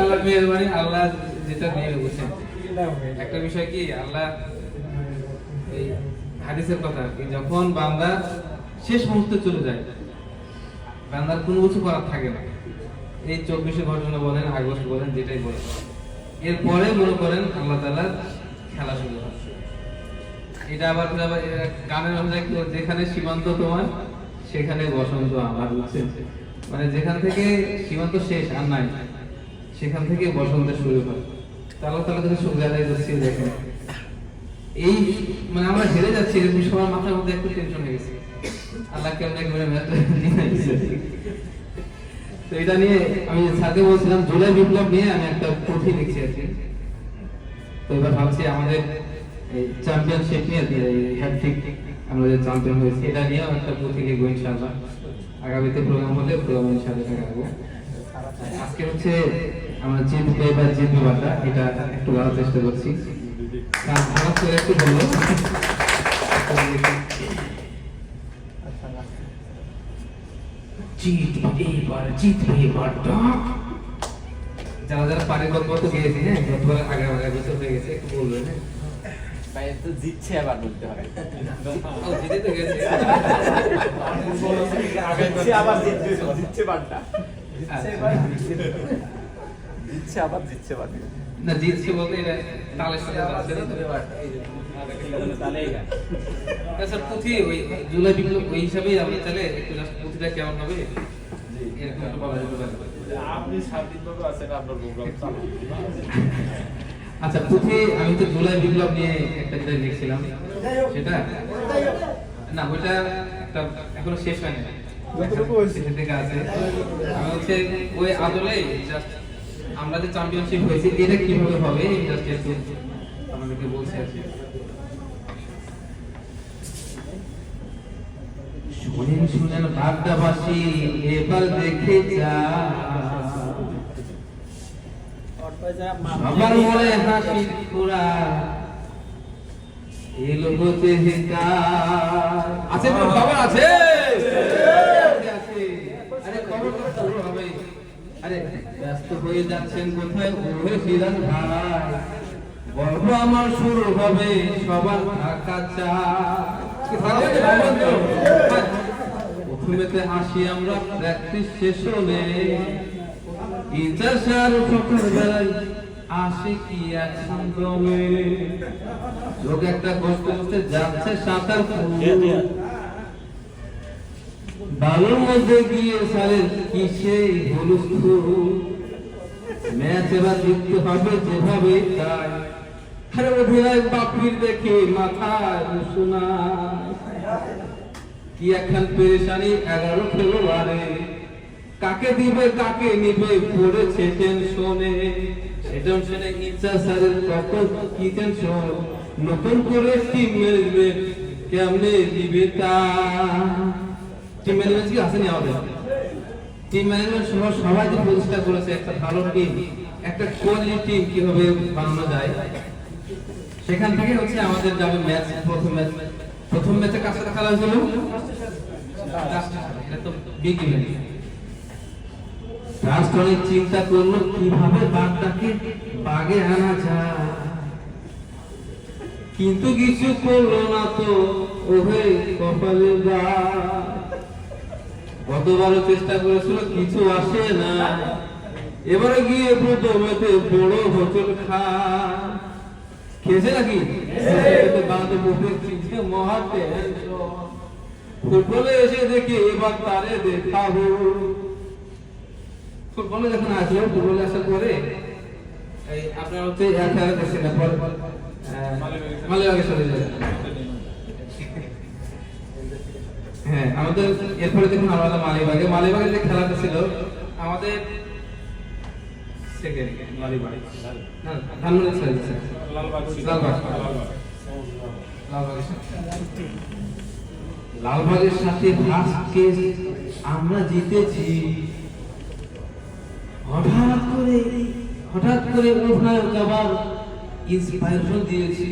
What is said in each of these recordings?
আল্লাহ মেহরবানি আল্লাহ যেটা নিয়ে বুঝছেন? একটা বিষয় কি আল্লাহ এই হাদিসের কথা যখন বান্দা শেষ মুহূর্তে চলে যায় বান্দার কোনো কিছু করার থাকে না। এই চব্বিশে ঘটনা বলেন আগস্ট বলেন যেটাই বলেন। এরপরে মনে করেন আল্লাহ তালা খেলা শুরু হয়। এটা আবার গানের যেখানে সীমান্ত তোমার, সেখানে বসন্ত আমার বুঝছেন মানে যেখান থেকে সীমান্ত শেষ আর নাই, সেখান থেকে বসন্ত শুরু হয়। আদায় করছি দেখেন এই মানে আমরা হেরে যাচ্ছি, এরকম সবার মাথার মধ্যে একটু টেনশন হয়ে গেছে। আল্লাহ তো এটা নিয়ে আমি স্যারকে বলছিলাম, জুলাই বিপ্লব নিয়ে আমি একটা পুঁথি লিখছি কি। তো এবার ভাবছি আমাদের এই চ্যাম্পিয়নশিপ নিয়ে হ্যাট্রিক আমরা যে চ্যাম্পিয়ন হয়েছি এটা নিয়েও একটা পুঁথি লিখব ইনশাআল্লাহ। আগামীতে প্রোগ্রাম হলে প্রোগ্রাম ইনশাআল্লাহ দেখাবো। আজকে হচ্ছে আমরা জিতবে বা জিতবে বাটা এটা একটু বলার চেষ্টা করছি। কারণ করে একটু বলল যারা যারা পারে গল্প তো গিয়েছি হ্যাঁ গল্প আগে আগে বছর হয়ে গেছে একটু বলবেন হ্যাঁ। ভাই তো জিতছে আবার বলতে হবে। জিতে তো গেছে। জিতছে আবার জিতবে জিতছে বারটা। আচ্ছা। জিতছে আবার জিতছে বারটা। না জিতছে বলতে এটা তালের সাথে যাচ্ছে না তো। পুঁথি ওই জুলাই বিপ্লব ওই হিসাবেই আমরা তাহলে একটু জাস্ট পুঁথিটা কেমন হবে? এরকম একটু আপনি স্বাধীনভাবে আছেন আপনার প্রোগ্রাম চালু আচ্ছা পুঁথি আমি তো জুলাই বিপ্লব নিয়ে একটা যেটা লিখছিলাম সেটা? না ওইটা একটা এখনও শেষ হয়নি। শেষের দিকে আছে। আমি হচ্ছে ওই আদলে জাস্ট আমরা যে চ্যাম্পিয়নশিপ হয়েছে এটা কীভাবে হবে জাস্ট একটু আমাদেরকে বলছে আর কি। শুনেন শুনেন বাগদাবাসী এবার দেখে যা। সবার মনে হাসি খোরা এলো হতে আছে খবর আছে? আরে খবর তো হবে। আরে ব্যস্ত হয়ে যাচ্ছেন কোথায়? ওহে সিরাজ ভাই। গল্প আমার শুরু হবে সবার থাকা প্রথমেতে হাসি আমরা প্র্যাকটিস শেষ হলে ইতিহাসার সকাল বেলায় আসে কি এক সঙ্গমে যোগ একটা কষ্ট করতে যাচ্ছে সাঁতার বালুর মধ্যে গিয়ে সারের কিসে হলুস্থুল ম্যাচ এবার জিততে হবে যেভাবে তাই আরে অধিনায়ক বাপির দেখে মাথায় শোনা কি একখান পেরেশানি, এগারো ফেব্রুয়ারি। কাকে দিবে, কাকে নিবে, পড়েছে টেনশনে সে টেনশনে ইচ্ছা স্যারের কখন কি টেনশন নতুন করে টিম কেমনে দিবে তা? কি আসেনি আমাদের? টিম ম্যানেজমেন্ট সহ সবাই যে প্রচেষ্টা করেছে, একটা ভালো টিম একটা কোয়ালিটি টিম কীভাবে বানানো যায়? সেখান থেকে হচ্ছে আমাদের যাবে ম্যাচ প্রথম ম্যাচ প্রথম ম্যাচে সাথে খেলা হয়েছিল? এটা তো বিগ ইভেন্ট রাষ্ট্র চিন্তা করল, কীভাবে বাঘটাকে বাগে আনা যায়? কিন্তু কিছু করল না তো, ওহে কপালে গতবারও চেষ্টা করেছিল, কিছু আসে না। এবারে গিয়ে প্রথমেতে বড় হোটেল খা খেয়েছে নাকি? বাংলাদেশ মুখে চিনছে মহা টেনশন। ফুটবলে এসে দেখি এবার তারে দেখাবো ফুটবলে যখন ফুটবলে আসার পরে এই আপনার হচ্ছে এক হাজার দেখছেন মালিবাগে চলে যায় হ্যাঁ আমাদের এরপরে দেখুন আমরা মালিবাগে মালিবাগে যে খেলাটা ছিল আমাদের সেকেন্ড মালিবাগ না ধানমন্ডি ছিল লালবাগ। লালবাগের সাথে। লালবাগের সাথে ফার্স্ট কেস আমরা জিতেছি। হঠাৎ করে হঠাৎ করে দিয়েছি।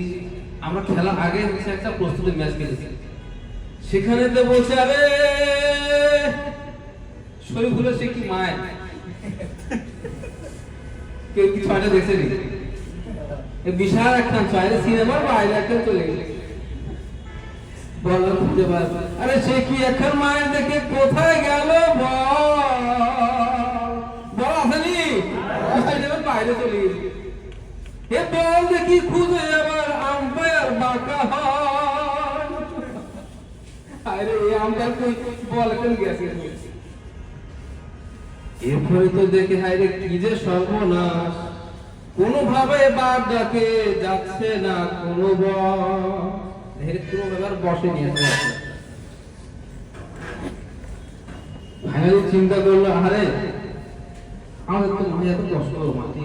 আমরা খেলার আগে হচ্ছে একটা প্রস্তুতি ম্যাচ খেলেছি। সেখানে তো বলছে, আরে শরীফুলের সে কি মায় কেউ কি ছয়টা বিশাল একটা ছয় সিনেমার বাইরে একটা চলে গেছে। বলার খুঁজে না। আরে সে কি এখন মায়ের দেখে কোথায় দেখি খুঁজে আবার আম্পায়ার বাঁকা আরে আম্পায়ার গেছে এরপরে তো দেখে হায় রে কি যে সর্বনাশ। ডাকে যাচ্ছে না কোনো বসে। নিয়ে ফাইনালি চিন্তা করল আরে আমাদের তো মাঠে এত কষ্ট, মাটি।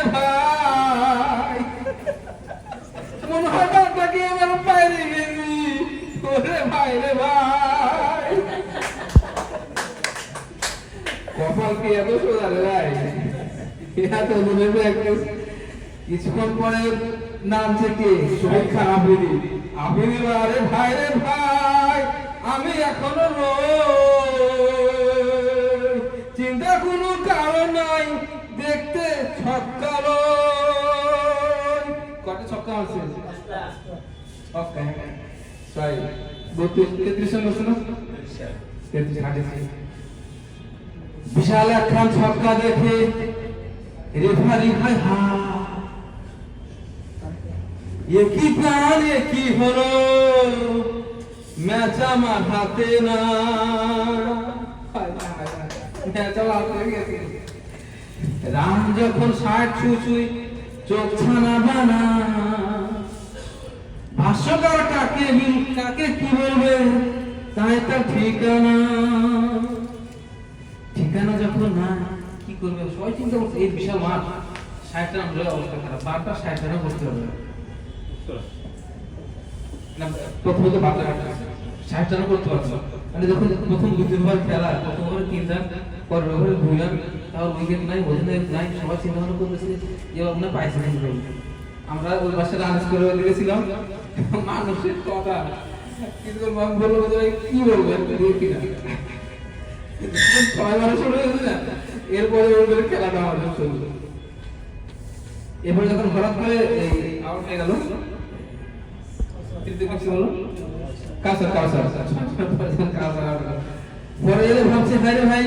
কপাল এত সোজা রে এত মনে হয় কিছুক্ষণ পরে নামছে কে সুরক্ষা আবিদি আবিদি আরে ভাই রে ভাই আমি এখনও চিন্তা কোনো কারণ নাই দেখতে ছক্কা কটা ছক্কা আছে ছক্কা সরি বত্রিশ তেত্রিশ তেত্রিশ হাঁটেছে বিশাল একখান ছক্কা দেখে রেফারি ভাই হা এ একই প্রাণ একই হলো ম্যাচ আমার হাতে না। রাম যখন ষাট ছুঁচুই চোখ ছানা বানা। ভাষ্যকার কাকে কাকে কি বলবে, তাই তার ঠিকানা। ঠিকানা যখন না কি করবে? সবাই চিন্তা করছে, এই বিশাল মাঠ ষাট হলে অবস্থা খারাপ। বারটা ষাট বসতে হবে। প্রথমত বারটা করতে পারছ মানে যখন প্রথম খেলা, প্রথম ওভারে তিন রান, পরের ওভারে দুই রান, তাও উইকেট নাই নাই সবাই চিন্তা ভাবনা করতেছে যে হয় পাইছে আমরা ওই করে দিয়েছিলাম মানুষের কথা। আমি বলব কি বলব? একটু দেখি না? ছয় এরপরে যখন হঠাৎ করে হয়ে। পরে এলে ভাবছে ভাই রে ভাই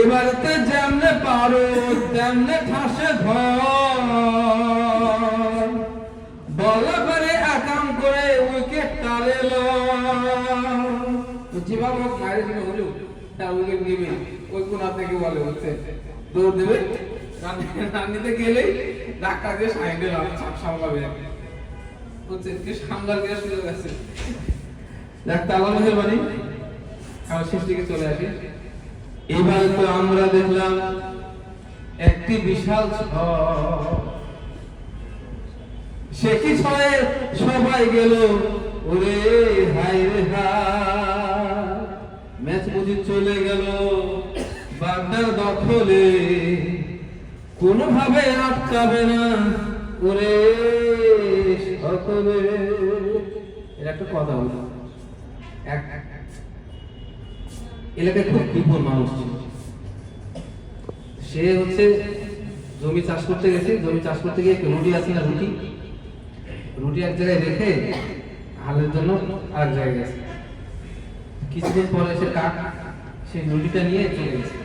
এবারেতে যেমনে পারো, তেমনে ঠাসে ধর বলা করে আকাম করে উইকেট টালে যেভাবে হোক, মায়ের জন্য হলেও তার উইকেট ওই থেকে বলে হচ্ছে দৌড় দেবে? নিতে গেলেই ধাক্কা দিয়ে সামলাবে হচ্ছে সামলার সুযোগ আছে? তালা মেহরবানি চলে আসি। এবার তো আমরা দেখলাম একটি বিশাল সে কি ছয়ে সবাই গেল? ওরে হাই রে হাই ম্যাচ বুঝি চলে গেল। বাগদার দখলে কোনোভাবে আটকাবে না। ওরে সকলে। একটা কথা হলো এক এলাকায় খুব বিপদ মানুষ ছিল। সে হচ্ছে জমি চাষ করতে গেছে। জমি চাষ করতে গিয়ে রুটি আছে না, রুটি। রুটি এক জায়গায় রেখে হালের জন্য আর এক জায়গায় গেছে। কিছুদিন পরে সে কাক সেই রুটিটা নিয়ে চলে গেছে।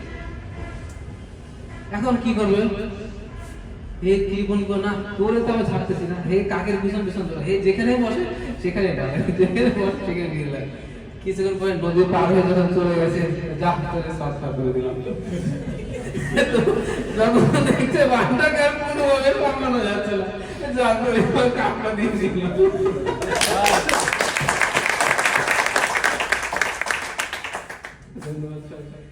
এখন কি করবে? হে কি বলব না, তোরে তো আমি ছাড়তেছি না। হে কাকের পিছন পিছন চলে হে যেখানে বসে সেখানে যেখানে বসে সেখানে নিয়ে লাগে। কিছুক্ষণ পরে নদী পার হয়ে যখন চলে গেছে, যা করে সৎকার করে দিলাম। যখন দেখছে বান্ডাকে আর কোনোভাবে সামলানো যাচ্ছে না। যা করে কাপড় দিয়ে দিল ধন্যবাদ